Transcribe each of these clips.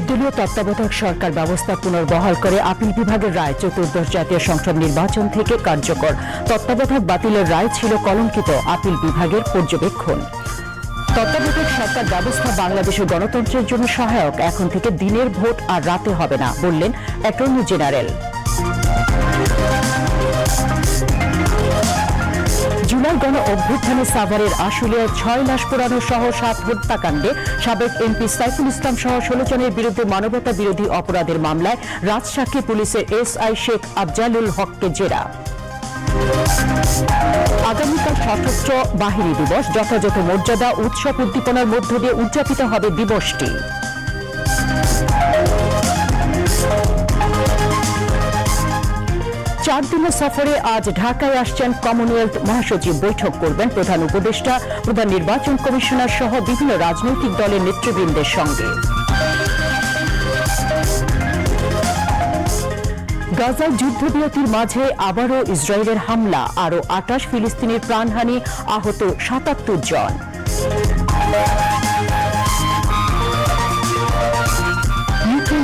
নির্দলীয় তত্ত্বাবধায়ক সরকার ব্যবস্থা পুনর্বহাল করে আপিল বিভাগের রায় চতুর্দশ জাতীয় সংসদ নির্বাচন থেকে কার্যকর। তত্ত্বাবধায়ক বাতিলের রায় ছিল কলঙ্কিত, আপিল বিভাগের পর্যবেক্ষণ। তত্ত্বাবধায়ক সরকার ব্যবস্থা বাংলাদেশের গণতন্ত্রের জন্য সহায়ক, এখন থেকে দিনের ভোট আর রাতে হবে না, বললেন অ্যাটর্নি জেনারেল। জুলাই গণ অভ্যুত্থানে সাভারের আশুলিয়ায় ছয় সহ সাত হত্যাকাণ্ডে সাবেক এমপি সাইফুল ইসলাম সহ ষোলো জনের বিরুদ্ধে মানবতা বিরোধী অপরাধের মামলায় রাজশাহী পুলিশের এসআই শেখ আফজালুল হককে জেরা। আগামীকাল সশস্ত্র বাহিনী দিবস, যথাযথ মর্যাদা, উৎসব উদ্দীপনার মধ্য দিয়ে উদযাপিত হবে দিবসটি। চার দিনের সফরে আজ ঢাকায় আসছেন কমনওয়েলথ মহাসচিব। বৈঠক করবেন প্রধান উপদেষ্টা, প্রধান নির্বাচন কমিশনার সহ বিভিন্ন রাজনৈতিক দলের নেতৃবৃন্দের সঙ্গে। গাজার যুদ্ধবিরতির মাঝে আবারও ইসরায়েলের হামলা, আরও আটাশ ফিলিস্তিনের প্রাণহানি, আহত সাতাত্তর জন।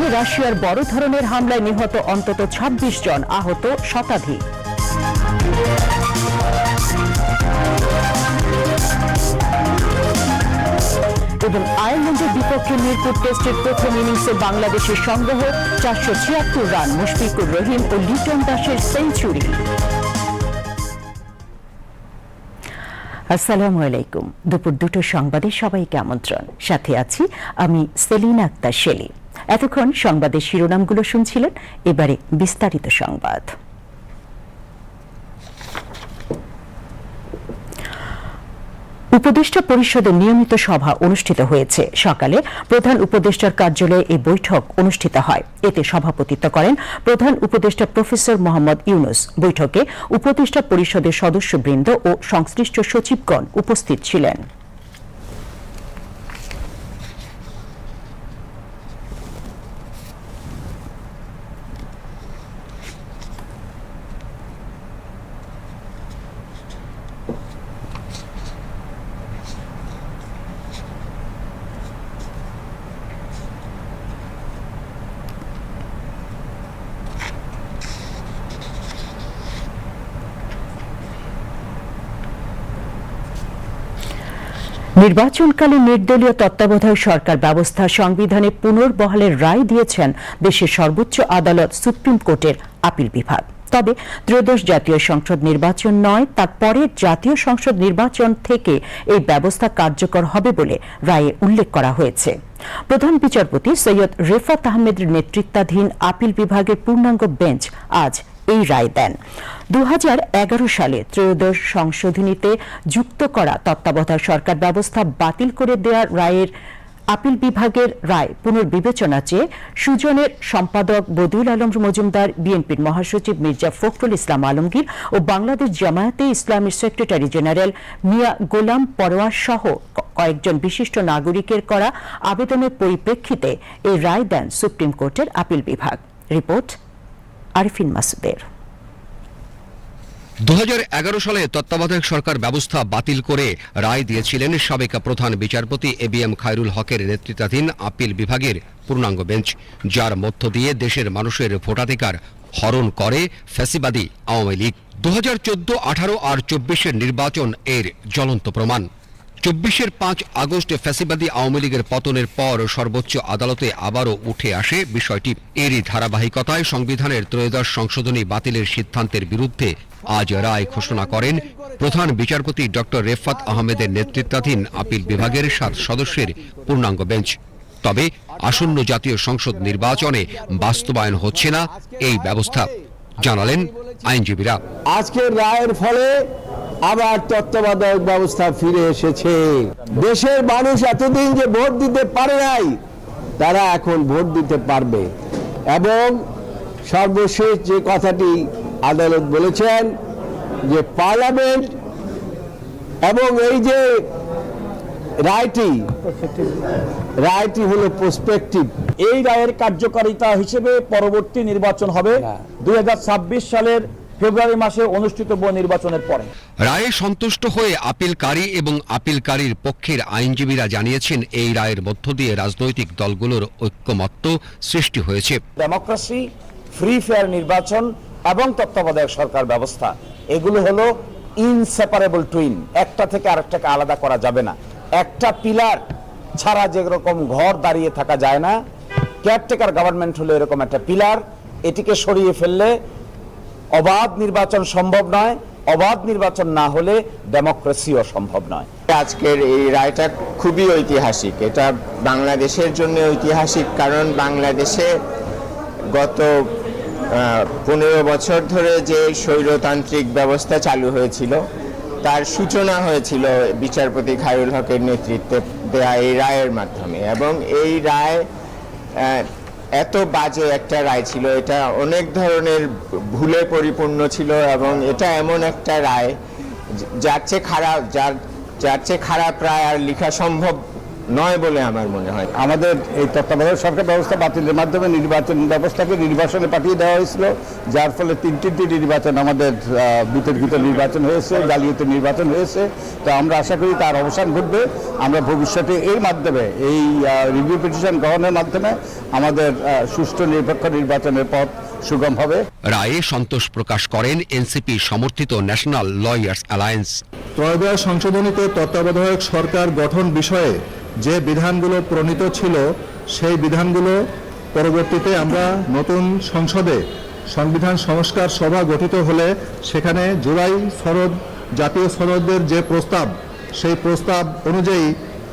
ইউক্রেনে রাশিয়ার বড় ধরনের হামলায় নিহত অন্তত ২৬ জন আহত শতাধিক। এবং আয়ারল্যান্ডের বিপক্ষে মিরপুর টেস্টের প্রথম ইনিংসে বাংলাদেশের সংগ্রহ চারশো ছিয়াত্তর রান, মুশফিকুর রহিম ও লিটন দাসের সেঞ্চুরি। আসসালামু আলাইকুম। দুপুর দুটো সংবাদে সবাইকে আমন্ত্রণ। সাথে আছি আমি সেলিনা আক্তার শেলি এতক্ষণ সংবাদের শিরোনামগুলো শুনছিলেন, এবারে বিস্তারিত সংবাদ। উপদেষ্টা পরিষদের নিয়মিত সভা অনুষ্ঠিত হয়েছে। সকালে প্রধান উপদেষ্টার কার্যালয়ে এই বৈঠক অনুষ্ঠিত হয়। এতে সভাপতিত্ব করেন প্রধান উপদেষ্টা প্রফেসর মোহাম্মদ ইউনুস। বৈঠকে উপদেষ্টা পরিষদের সদস্যবৃন্দ ও সংশ্লিষ্ট সচিবগণ উপস্থিত ছিলেন। নির্বাচনকালে নির্দলীয় তত্ত্বাবধায়ক সরকার ব্যবস্থা সংবিধানে পুনর্বহালের রায় দিয়েছেন দেশের সর্বোচ্চ আদালত সুপ্রিম কোর্টের আপিল বিভাগ। তবে ত্রয়োদশ জাতীয় সংসদ নির্বাচন নয়, তার পরের জাতীয় সংসদ নির্বাচন থেকে এই ব্যবস্থা কার্যকর হবে বলে রায়ে উল্লেখ করা হয়েছে। প্রধান বিচারপতি সৈয়দ রেফাত আহমেদের নেতৃত্বাধীন আপিল বিভাগের পূর্ণাঙ্গ বেঞ্চ আজ এই রায় দেন। দু হাজার এগারো সালে ত্রয়োদশ সংশোধনীতে যুক্ত করা তত্ত্বাবধায়ক সরকার ব্যবস্থা বাতিল করে দেওয়ার রায়ের আপিল বিভাগের রায় পুনর্বিবেচনা চেয়ে সুজনের সম্পাদক বদিউল আলম মজুমদার, বিএনপির মহাসচিব মির্জা ফখরুল ইসলাম আলমগীর ও বাংলাদেশ জামায়াতে ইসলামের সেক্রেটারি জেনারেল মিয়া গোলাম পরোয়ার সহ কয়েকজন বিশিষ্ট নাগরিকের করা আবেদনের পরিপ্রেক্ষিতে এই রায় দেন সুপ্রিম কোর্টের আপিল বিভাগ। রিপোর্ট আরিফিন মাসুদের। দু সালে তত্ত্বাবধায়ক সরকার ব্যবস্থা বাতিল করে রায় দিয়েছিলেন সাবেক প্রধান বিচারপতি এ বি এম খায়রুল হকের নেতৃত্বাধীন আপিল বিভাগের পূর্ণাঙ্গ বেঞ্চ, যার মধ্য দিয়ে দেশের মানুষের ভোটাধিকার হরণ করে ফ্যাসিবাদী আওয়ামী লীগ। দু হাজার আর চব্বিশের নির্বাচন এর জ্বলন্ত প্রমাণ। চব্বিশের পাঁচ আগস্ট ফ্যাসিবাদী আওয়ামী লীগের পতনের পর সর্বোচ্চ আদালতে আবারও উঠে আসে বিষয়টি। এরই ধারাবাহিকতায় সংবিধানের ত্রয়োদশ সংশোধনী বাতিলের সিদ্ধান্তের বিরুদ্ধে আজ রায় ঘোষণা করেন প্রধান বিচারপতি ডক্টর রেফাত আহমেদের নেতৃত্বাধীন আপিল বিভাগের সাত সদস্যের পূর্ণাঙ্গ বেঞ্চ। তবে আসন্ন জাতীয় সংসদ নির্বাচনে বাস্তবায়ন হচ্ছে না এই ব্যবস্থা। জানালেন আইনজীবীরা। আজকের রায়ের ফলে আবার তত্ত্বাবধায়ক ব্যবস্থা ফিরে এসেছে। দেশের মানুষ এতদিন যে ভোট দিতে পারে নাই তারা এখন ভোট দিতে পারবে। এবং সর্বশেষ যে কথাটি আদালত বলেছেন যে পার্লামেন্ট এবং এই যে রায়টি রায়টি হলো প্রসপেক্টিভ এই রায়ের কার্যকারিতা হিসেবে পরবর্তী নির্বাচন হবে। দুই সালের ফেব্রুয়ারি মাসে অনুষ্ঠিতব্য নির্বাচনের পরে। রায়ে সন্তুষ্ট হয়ে আপিলকারী এবং আপিলকারীর পক্ষের আইনজীবীরা জানিয়েছেন এই রায়ের মধ্য দিয়ে রাজনৈতিক দলগুলোর ঐক্যমত্য সৃষ্টি হয়েছে। ডেমোক্রেসি ফ্রি ফেয়ার নির্বাচন এবং তত্ত্বাবধায়ক সরকার ব্যবস্থা এগুলো হলো ইনসেপারেবল টুইন একটা থেকে আরেকটাকে আলাদা করা যাবে না। একটা পিলার ছাড়া যেরকম ঘর দাঁড়িয়ে থাকা যায় না। কেয়ারটেকার গভর্নমেন্ট হলো এরকম একটা পিলার এটিকে সরিয়ে ফেললে অবাধ নির্বাচন সম্ভব নয়, অবাধ নির্বাচন না হলে ডেমোক্রেসিও সম্ভব নয়। আজকের এই রায়টা খুবই ঐতিহাসিক। এটা বাংলাদেশের জন্য ঐতিহাসিক কারণ বাংলাদেশে গত পনেরো বছর ধরে যে স্বৈরতান্ত্রিক ব্যবস্থা চালু হয়েছিল, তার সূচনা হয়েছিল বিচারপতি খায়রুল হকের নেতৃত্বে দেয়া এই রায়ের মাধ্যমে। এবং এই রায় এত বাজে একটা রায় ছিল। এটা অনেক ধরনের ভুলে পরিপূর্ণ ছিল এবং এটা এমন একটা রায়, যার চেয়ে খারাপ, যার যার চেয়ে খারাপ রায় আর লেখা সম্ভব নয় বলে আমার মনে হয়। আমাদের এই তত্ত্বাবধায়ক সরকার ব্যবস্থা বাতিলের মাধ্যমে নির্বাচন ব্যবস্থাকে নির্বাচনে পাঠিয়ে দেওয়া হয়েছিল যার ফলে তিন তিনটি নির্বাচন আমাদের বিতর্কিত নির্বাচন হয়েছে জালিয়াতি নির্বাচন হয়েছে। তো আমরা আশা করি তার অবসান ঘটবে। আমরা ভবিষ্যতে এর মাধ্যমে এই রিভিউ পিটিশন গ্রহণের মাধ্যমে আমাদের সুষ্ঠু নিরপেক্ষ নির্বাচনের পথ সুগম হবে। রায়ে সন্তোষ প্রকাশ করেন এনসিপি সমর্থিত ন্যাশনাল লয়ার্স অ্যালায়েন্স। ত্রয়োদশ সংশোধনীতে তত্ত্বাবধায়ক সরকার গঠন বিষয়ে যে বিধানগুলো প্রণীত ছিল, সেই বিধানগুলো পরবর্তীতে আমরা নতুন সংসদে সংবিধান সংস্কার সভা গঠিত হলে সেখানে জুলাই সনদ জাতীয় সনদের যে প্রস্তাব, সেই প্রস্তাব অনুযায়ী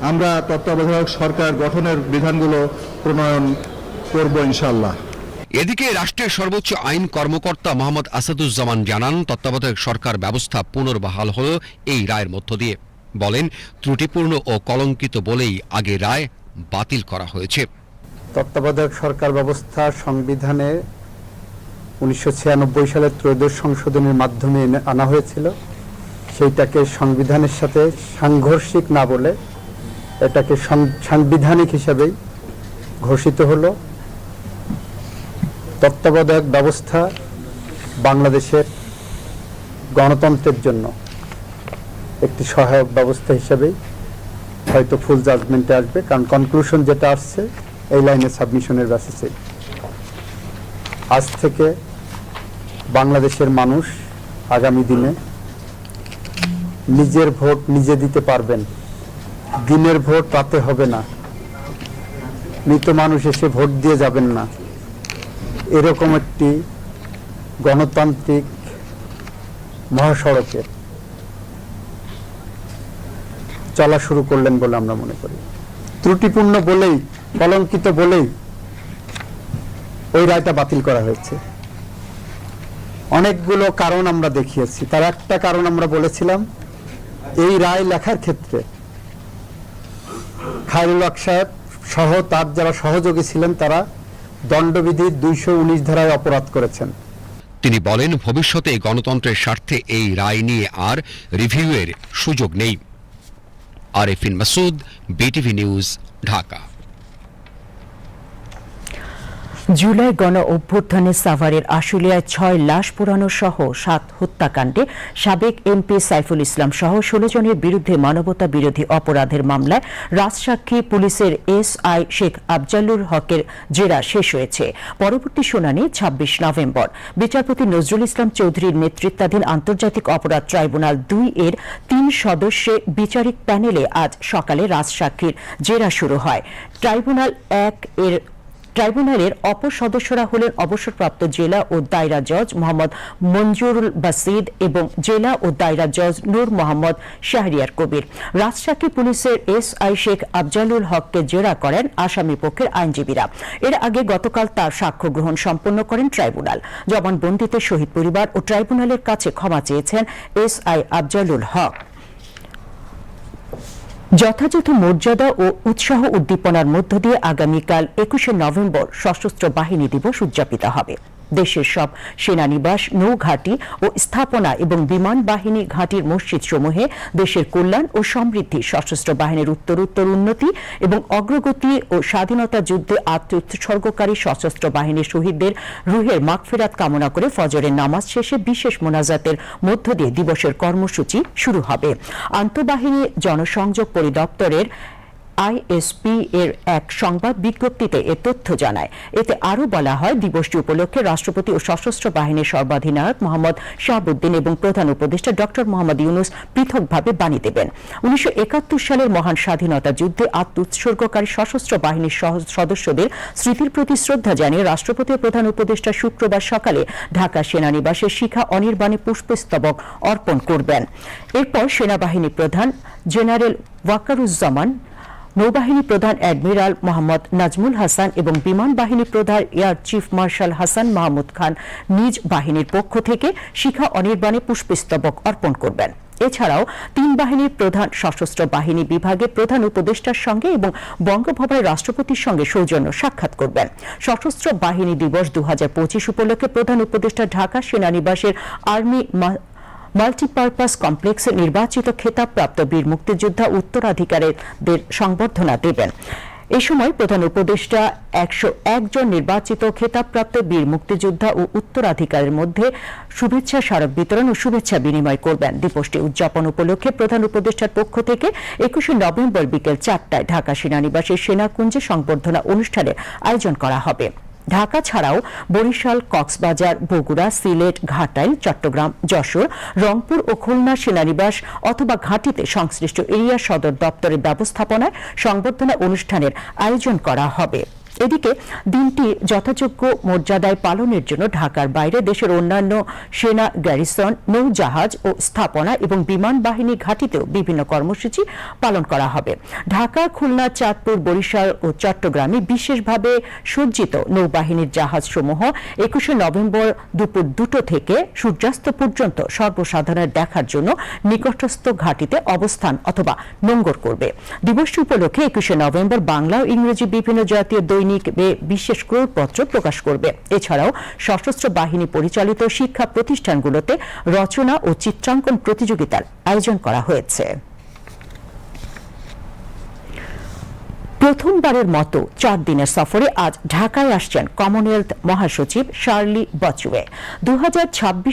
আমরা তত্ত্বাবধায়ক সরকার গঠনের বিধানগুলো প্রণয়ন করব ইনশাল্লাহ এদিকে রাষ্ট্রের সর্বোচ্চ আইন কর্মকর্তা মোহাম্মদ আসাদুজ্জামান জানান, তত্ত্বাবধায়ক সরকার ব্যবস্থা পুনর্বহাল হল এই রায়ের মধ্য দিয়ে। বলেন, ত্রুটিপূর্ণ ও কলঙ্কিত বলেই আগে রায় বাতিল করা হয়েছে। তত্ত্বাবধায়ক সরকার ব্যবস্থা সংবিধানে উনিশশো ছিয়ানব্বই সালের ত্রয়োদশ সংশোধনের মাধ্যমে আনা হয়েছিল। সেইটাকে সংবিধানের সাথে সাংঘর্ষিক না বলে এটাকে সাংবিধানিক হিসাবেই ঘোষিত হলো। তত্ত্বাবধায়ক ব্যবস্থা বাংলাদেশের গণতন্ত্রের জন্য। একটি সহায়ক ব্যবস্থা হিসাবেই হয়তো ফুল জাজমেন্টে আসবে, কারণ কনক্লুশন যেটা আসছে, এই লাইনে সাবমিশনের বেসিসে আজ থেকে বাংলাদেশের মানুষ আগামী দিনে নিজের ভোট নিজে দিতে পারবেন। দিনের ভোট রাতে হবে না। মৃত মানুষ এসে ভোট দিয়ে যাবেন না। এরকম একটি গণতান্ত্রিক মহাসড়কে চলা শুরু করলেন বলে আমরা মনে করি। ত্রুটিপূর্ণ বলেই, কলঙ্কিত বলেই ওই রায়টা বাতিল করা হয়েছে। অনেকগুলো কারণ আমরা দেখিয়েছি। তার একটা কারণ আমরা বলেছিলাম, এই রায় লেখার ক্ষেত্রে খায়রুল সাহেব সহ তার যারা সহযোগী ছিলেন, তারা দণ্ডবিধির দুইশো উনিশ ধারায় অপরাধ করেছেন। তিনি বলেন, ভবিষ্যতে গণতন্ত্রের স্বার্থে এই রায় নিয়ে আর রিভিউয়ের সুযোগ নেই। Arefin Masud BTV news Dhaka July গণ অভ্যুত্থানে সাভারের আশুলিয়ায় ছয় লাশ পোড়ানো সহ সাত হত্যাকাণ্ডে সাবেক এমপি সাইফুল ইসলাম সহ ষোলো জনের বিরুদ্ধে মানবতা বিরোধী অপরাধের মামলায় রাজসাক্ষী পুলিশের এসআই শেখ আফজালুর হকের জেরা শেষ হয়েছে। পরবর্তী শুনানি ছাব্বিশ নভেম্বর। বিচারপতি নজরুল ইসলাম চৌধুরীর নেতৃত্বাধীন আন্তর্জাতিক অপরাধ ট্রাইব্যুনাল দুই এর তিন সদস্যে বিচারিক প্যানেলে আজ সকালে রাজসাক্ষীর জেরা শুরু হয়। ট্রাইব্যুনাল এক এর ট্রাইব্যুনালের অপর সদস্যরা হলেন অবসরপ্রাপ্ত জেলা ও দায়রা জজ মোহাম্মদ মঞ্জুরুল বাসিদ এবং জেলা ও দায়রা জজ নূর মোহাম্মদ শাহরিয়ার কবির। রাজশাহী পুলিশের এস আই শেখ আফজালুল হককে জেরা করেন আসামি পক্ষের আইনজীবীরা। এর আগে গতকাল তার সাক্ষ্য গ্রহণ সম্পন্ন করেন ট্রাইব্যুনাল। জবানবন্দিতে শহীদ পরিবার ও ট্রাইব্যুনালের কাছে ক্ষমা চেয়েছেন এসআই আফজালুল হক। যথাযথ মর্যাদা ও উৎসাহ উদ্দীপনার মধ্য দিয়ে আগামীকাল একুশে নভেম্বর সশস্ত্র বাহিনী দিবস উদযাপিত হবে। দেশের সব সেনানিবাস, নৌঘাঁটি ও স্থাপনা এবং বিমান বাহিনী ঘাঁটির মসজিদ সমূহে দেশের কল্যাণ ও সমৃদ্ধি, সশস্ত্র বাহিনীর উত্তরোত্তর উন্নতি এবং অগ্রগতি ও স্বাধীনতা যুদ্ধে আত্মোৎসর্গকারী সশস্ত্র বাহিনীর শহীদদের রুহের মাগফেরাত কামনা করে ফজরের নামাজ শেষে বিশেষ মোনাজাতের মধ্য দিয়ে দিবসের কর্মসূচি শুরু হবে। আন্তঃবাহিনী জনসংযোগ পরিদপ্তরের আইএসপি এর এক সংবাদ বিজ্ঞপ্তিতে এ তথ্য জানায়। এতে আরও বলা হয়, দিবসটি উপলক্ষে রাষ্ট্রপতি ও সশস্ত্র বাহিনীর সর্বাধিনায়ক মোহাম্মদ শাহাবুদ্দিন এবং প্রধান উপদেষ্টা ডক্টর মোহাম্মদ ইউনুস পৃথকভাবে বাণী দেবেন। উনিশশো সালের মহান স্বাধীনতা যুদ্ধে আত্মোৎসর্গকারী সশস্ত্র বাহিনীর সদস্যদের স্মৃতির প্রতি শ্রদ্ধা জানিয়ে রাষ্ট্রপতি ও প্রধান উপদেষ্টা শুক্রবার সকালে ঢাকা সেনানিবাসে শিখা অনির্বাণে পুষ্পস্তবক অর্পণ করবেন। এরপর সেনাবাহিনী প্রধান জেনারেল ওয়াকারুজ্জামান নৌবাহিনী প্রধান অ্যাডমিরাল মোহাম্মদ নাজমুল হাসান এবং বিমান বাহিনী প্রধান air chief marshal Hasan Mahmud Khan নিজ বাহিনীর পক্ষ থেকে শিখা অনির্বাণে পুষ্পস্তবক অর্পণ করবেন। এছাড়াও তিন বাহিনীর প্রধান সশস্ত্র বাহিনী বিভাগে প্রধান উপদেষ্টার সঙ্গে এবং বঙ্গভবনে রাষ্ট্রপতির সঙ্গে সৌজন্য সাক্ষাৎ করবেন। সশস্ত্র বাহিনী দিবস দু হাজার পঁচিশ উপলক্ষে প্রধান উপদেষ্টা ঢাকা সেনানিবাসের আর্মি মাল্টিপারপাস কমপ্লেক্সে নির্বাচিত খেতাবপ্রাপ্ত বীর মুক্তিযোদ্ধা উত্তরাধিকারীদের সংবর্ধনা দেবেন। এ সময় প্রধান উপদেষ্টা একশো একজন নির্বাচিত খেতাবপ্রাপ্ত বীর মুক্তিযোদ্ধা ও উত্তরাধিকারের মধ্যে শুভেচ্ছা স্মারক বিতরণ ও শুভেচ্ছা বিনিময় করবেন। দিবসটি উদযাপন উপলক্ষে প্রধান উপদেষ্টার পক্ষ থেকে একুশে নভেম্বর বিকেল চারটায় ঢাকা সেনানিবাসের সেনাকুঞ্জে সংবর্ধনা অনুষ্ঠানের আয়োজন করা হবে। ঢাকা ছাড়াও বরিশাল, কক্সবাজার, বগুড়া, সিলেট ঘাটাইল চট্টগ্রাম, যশোর, রংপুর ও খুলনা সেনানিবাস অথবা ঘাটিতে সংশ্লিষ্ট এরিয়া সদর দপ্তরের ব্যবস্থাপনায় সংবর্ধনা অনুষ্ঠানের আয়োজন করা হবে। এদিকে দিনটি যথাযোগ্য মর্যাদায় পালনের জন্য ঢাকার বাইরে দেশের অন্যান্য সেনা গ্যারিসন নৌজাহাজ ও স্থাপনা এবং বিমান বাহিনী ঘাঁটিতেও বিভিন্ন কর্মসূচি পালন করা হবে। ঢাকা, খুলনা, চাঁদপুর, বরিশাল ও চট্টগ্রামে বিশেষভাবে সজ্জিত নৌবাহিনীর জাহাজসমূহ একুশে নভেম্বর দুপুর দুটো থেকে সূর্যাস্ত পর্যন্ত সর্বসাধারণের দেখার জন্য নিকটস্থ ঘাঁটিতে অবস্থান অথবা নোঙ্গর করবে। দিবসটি উপলক্ষে একুশে নভেম্বর বাংলা ও ইংরেজি বিভিন্ন জাতীয় দৈনিক বে বিশেষ ক্রোড়পত্র প্রকাশ করবে। এছাড়াও সশস্ত্র বাহিনী পরিচালিত শিক্ষা প্রতিষ্ঠানগুলোতে রচনা ও চিত্রাঙ্কন প্রতিযোগিতার আয়োজন করা হয়েছে। প্রথমবারের মতো চার দিনের সফরে আজ ঢাকায় আসছেন কমনওয়েলথ মহাসচিব শার্লি বচুয়ে দু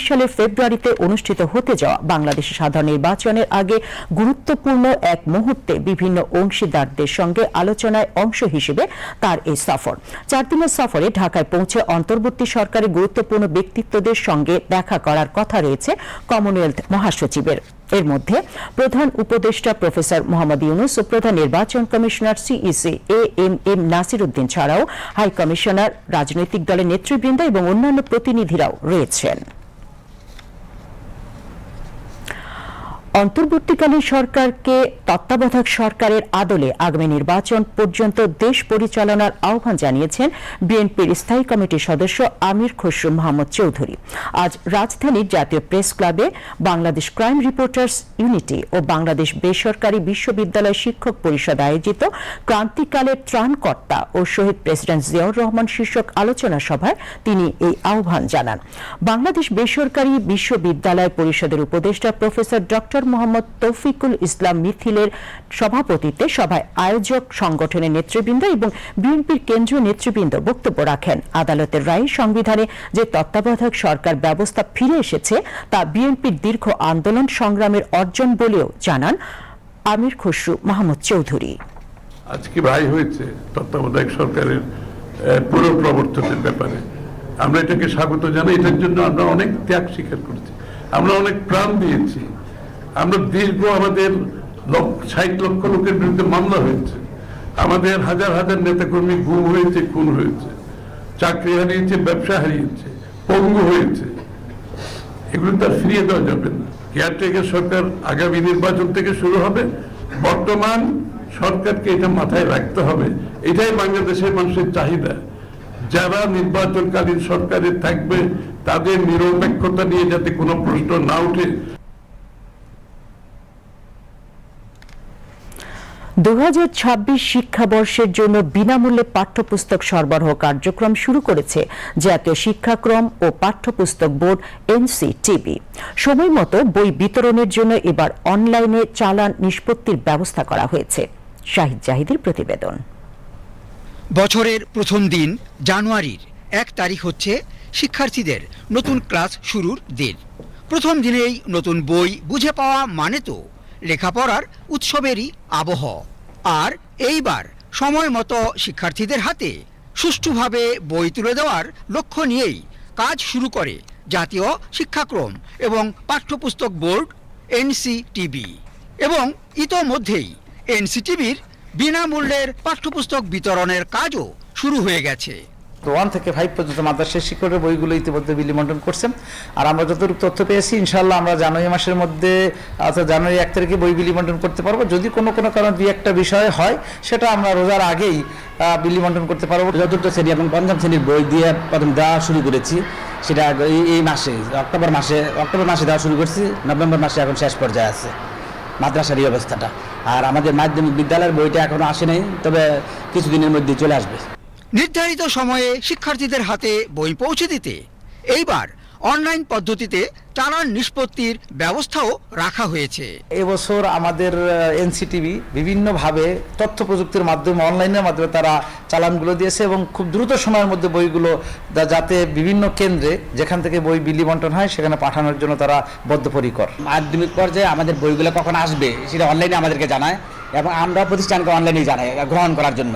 সালের ফেব্রুয়ারিতে অনুষ্ঠিত হতে যাওয়া বাংলাদেশের সাধারণ নির্বাচনের আগে গুরুত্বপূর্ণ এক মুহূর্তে বিভিন্ন অংশীদারদের সঙ্গে আলোচনায় অংশ হিসেবে তার এই সফর। চার দিনের সফরে ঢাকায় পৌঁছে অন্তর্বর্তী সরকারের গুরুত্বপূর্ণ ব্যক্তিত্বদের সঙ্গে দেখা করার কথা রয়েছে কমনওয়েলথ মহাসচিবের। এর মধ্যে প্রধান উপদেষ্টা প্রফেসর মোহাম্মদ ইউনুস ও প্রধান নির্বাচন commissioner CEC A M M Nasir Uddin ছাড়াও হাই কমিশনার, রাজনৈতিক দলের নেতৃবৃন্দ এবং অন্যান্য প্রতিনিধিরাও রয়েছেন। অন্তর্বর্তীকালীন সরকারকে তত্ত্বাবধায়ক সরকারের আদলে আগামী নির্বাচন পর্যন্ত দেশ পরিচালনার আহ্বান জানিয়েছেন বিএনপির স্থায়ী কমিটির সদস্য আমির খসরু মোহাম্মদ চৌধুরী। আজ রাজধানীর জাতীয় প্রেস ক্লাবে বাংলাদেশ ক্রাইম রিপোর্টার্স ইউনিটি ও বাংলাদেশ বেসরকারি বিশ্ববিদ্যালয় শিক্ষক পরিষদ আয়োজিত ক্রান্তিকালের ত্রাণকর্তা ও শহীদ প্রেসিডেন্ট জিয়াউর রহমান শীর্ষক আলোচনা সভায় তিনি এই আহ্বান জানান। বাংলাদেশ বেসরকারি বিশ্ববিদ্যালয় পরিষদের উপদেষ্টা প্রফেসর ডক্টর মোহাম্মদ তৌফিকুল ইসলাম মিথিলের সভাপতিত্বে সভায় আয়োজক সংগঠনের নেতৃবৃন্দ এবং বিএনপির কেন্দ্রীয় নেতৃবৃন্দ বক্তব্য রাখেন। আদালতের রায়ে সংবিধানে যে তত্ত্বাবধায়ক সরকার ব্যবস্থা ফিরে এসেছে, তা বিএনপির দীর্ঘ আন্দোলন সংগ্রামের অর্জন বলেও জানান আমির খসরু মাহমুদ চৌধুরী। আজকে ভাই হয়েছে তত্ত্বাবধায়ক সরকারের পুনঃপ্রবর্তনের ব্যাপারে। আমরা এটাকে স্বাগত জানাই, এটার জন্য আমরা অনেক ত্যাগ স্বীকার করেছি। আমরা অনেক প্রাণ দিয়েছি। আমরা দীর্ঘ আমাদের ষাট লক্ষ লোকের বিরুদ্ধে মামলা হয়েছে। আমাদের হাজার হাজার নেতাকর্মী গুম হয়েছে, খুন হয়েছে। চাকরি হারিয়েছে, ব্যবসা হারিয়েছে, পঙ্গু হয়েছে। এগুলো তার ফিরিয়ে দেওয়া যাবে না। কেয়ারটেকার সরকার আগামী নির্বাচন থেকে শুরু হবে। বর্তমান সরকারকে এটা মাথায় রাখতে হবে। এটাই বাংলাদেশের মানুষের চাহিদা। যারা নির্বাচনকালীন সরকারে থাকবে, তাদের নিরপেক্ষতা নিয়ে যাতে কোনো প্রশ্ন না উঠে দু হাজার ছাব্বিশ শিক্ষাবর্ষের জন্য বিনামূল্যে পাঠ্যপুস্তক সরবরাহ কার্যক্রম শুরু করেছে জাতীয় শিক্ষাক্রম ও পাঠ্যপুস্তক বোর্ড এনসিটিবি। সময় মতো বই বিতরণের জন্য এবার অনলাইনে চালান নিষ্পত্তির ব্যবস্থা করা হয়েছে। শাহিদ জাহিদের প্রতিবেদন। বছরের প্রথম দিন জানুয়ারির এক তারিখ হচ্ছে শিক্ষার্থীদের নতুন ক্লাস শুরুর দিন। প্রথম দিনেই নতুন বই বুঝে পাওয়া মানে তো লেখাপড়ার উৎসবেরই আবহ। আর এইবার সময় মতো শিক্ষার্থীদের হাতে সুষ্ঠুভাবে বই তুলে দেওয়ার লক্ষ্য নিয়েই কাজ শুরু করে জাতীয় শিক্ষাক্রম এবং পাঠ্যপুস্তক বোর্ড এনসিটিবি এবং ইতোমধ্যেই এনসিটিবির বিনামূল্যের পাঠ্যপুস্তক বিতরণের কাজও শুরু হয়ে গেছে। ওয়ান থেকে ফাইভ পর্যন্ত মাদ্রাসা শিক্ষকের বইগুলো ইতিমধ্যে বিলি বন্টন করছেন। আর আমরা যতটুকু তথ্য পেয়েছি ইনশাল্লাহ আমরা জানুয়ারি মাসের মধ্যে, অর্থাৎ জানুয়ারি এক তারিখে বই বিলি বন্টন করতে পারব। যদি কোনো কোনো কারণ দুই একটা বিষয় হয়, সেটা আমরা রোজার আগেই বিলি বন্টন করতে পারব। চতুর্থ শ্রেণি এবং পঞ্চম শ্রেণির বই দিয়ে প্রথম দেওয়া শুরু করেছি। সেটা এই মাসে, অক্টোবর মাসে অক্টোবর মাসে দেওয়া শুরু করছি। নভেম্বর মাসে এখন শেষ পর্যায়ে আছে মাদ্রাসার এই অবস্থাটা। আর আমাদের মাধ্যমিক বিদ্যালয়ের বইটা এখনও আসে নাই, তবে কিছুদিনের মধ্যেই চলে আসবে। নির্ধারিত সময়ে শিক্ষার্থীদের হাতে বই পৌঁছে দিতে। এইবার অনলাইন পদ্ধতিতে চালান নিষ্পত্তির ব্যবস্থাও রাখা হয়েছে। এবছর আমাদের এনসিটিভি বিভিন্নভাবে তথ্য প্রযুক্তির মাধ্যমে অনলাইনের মাধ্যমে তারা চালানগুলো দিয়েছে এবং খুব দ্রুত সময়ের মধ্যে বইগুলো যাতে বিভিন্ন কেন্দ্রে যেখান থেকে বই বিলি বন্টন হয় সেখানে পাঠানোর জন্য তারা বদ্ধপরিকর। মাধ্যমিক পর্যায়ে আমাদের বইগুলো কখন আসবে সেটা অনলাইনে আমাদেরকে জানায় এবং আমরা প্রতিষ্ঠানকে অনলাইনে জানাই গ্রহণ করার জন্য।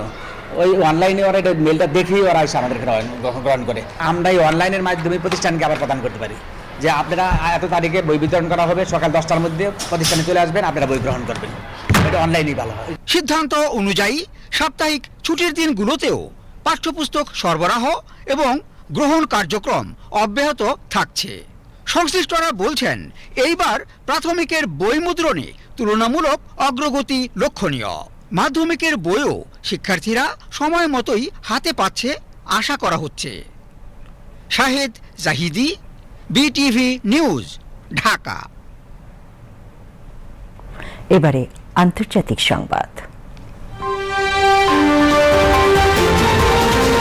ওই অনলাইনে ওরা মেলটা দেখেই ওরা এসে গ্রহণ গ্রহণ করে। আমরা এই অনলাইনের মাধ্যমে প্রতিষ্ঠানকে আবার প্রদান করতে পারি। যে আপনারা এত তারিখে বই বিতরণ করা হবে, সকাল দশটার মধ্যে প্রতিষ্ঠানে চলে আসবেন, আপনারা বই গ্রহণ করবেন। এটা অনলাইনেই ভালো হয়। সিদ্ধান্ত অনুযায়ী সাপ্তাহিক ছুটির দিনগুলোতেও পাঠ্যপুস্তক সরবরাহ এবং গ্রহণ কার্যক্রম অব্যাহত থাকছে। সংশ্লিষ্টরা বলছেন, এইবার প্রাথমিকের বই মুদ্রণে তুলনামূলক অগ্রগতি লক্ষণীয়। মাধ্যমিকের বইও শিক্ষার্থীরা সময় মতোই হাতে পাচ্ছে আশা করা হচ্ছে। Shahed Zahidi, BTV news, Dhaka. এবারে আন্তর্জাতিক সংবাদ।